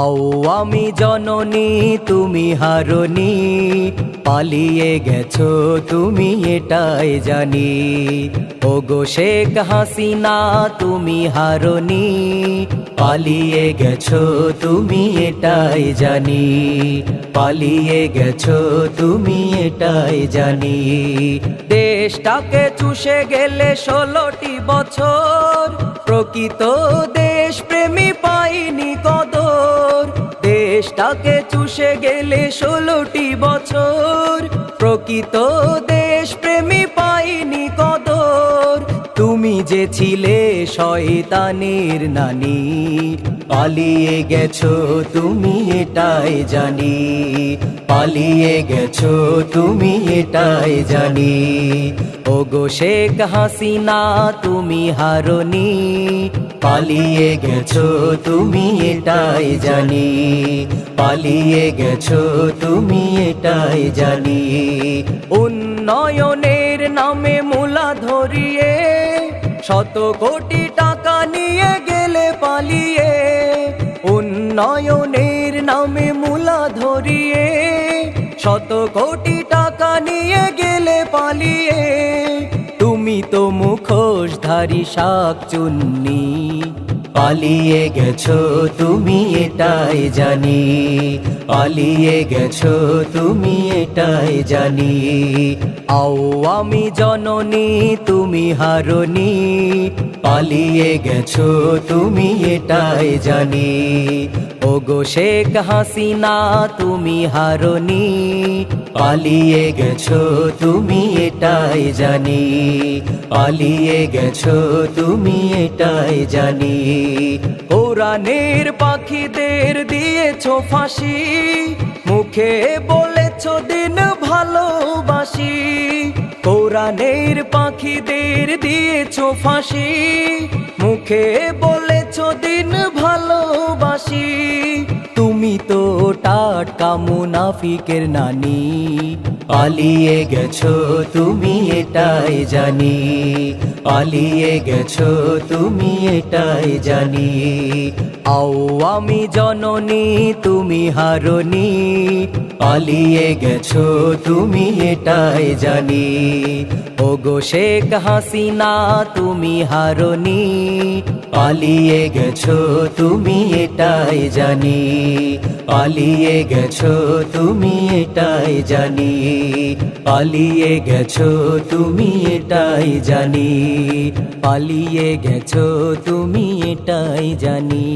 আও আমি জননী, তুমি হারনি পালিয়ে গেছো তুমি এটাই জানি। ও গো শেখ হাসিনা, তুমি হারনি পালিয়ে গেছো তুমি এটাই জানি। পালিয়ে গেছো তুমি এটাই জানি। দেশটাকে চুষে গেলে ষোলোটি বছর, প্রকৃত দেশ প্রেমী পাইনি চুষে গেলে ষোলোটি বছর প্রকৃত দেশ। তুমি যে ছিলে শয়তানের নানি, পালিয়ে গেছো তুমি এটাই জানি, পালিয়ে গেছো তুমি এটাই জানি। ও গো শেখ হাসিনা, তুমি হারনি, পালিয়ে গেছো তুমি এটাই জানি, পালিয়ে গেছো তুমি এটাই জানি। উন্নয়নের নামে মূলা ধরিয়ে শত কোটি টাকা নিয়ে গেলে পালিয়ে, উন্নয়নের নামে মূলা ধরিয়ে, শত কোটি টাকা নিয়ে গেলে পালিয়ে, তুমি তো মুখোশধারী শাক চুন্নি পালিয়ে গেছো তুমি এটাই জানি। পালিয়ে গেছো তুমি এটাই জানি। আও আমি জননী, তুমি হারনি পালিয়ে গেছো তুমি এটাই জানি। ও গো শেখ হাসিনা, তুমি হারনি। পালিয়ে গেছো তুমি এটাই জানি। পালিয়ে গেছো তুমি এটাই জানি। কোরআনের পাখিদের দিয়েছ ফাঁসি, মুখে বলেছ দিন ভালোবাসি। কোরআনের পাখিদের দিয়েছ ফাঁসি, মুখে বলেছ দিন টাটকা মুনাফিকের নানি। পালিয়ে গেছো তুমি, এটাই জানি। পালিয়ে গেছো তুমি, এটাই জানি। আও আমি জননী, তুমি হারনি পালিয়ে গেছো তুমি, এটাই জানি। ও গো শেখ হাসিনা, তুমি হারনি পালিয়ে গেছো তুমি, এটাই জানি। পালিয়ে গেছো তুমি এটাই জানি পালিয়ে গেছো তুমি এটাই জানি পালিয়ে গেছো তুমি এটাই জানি।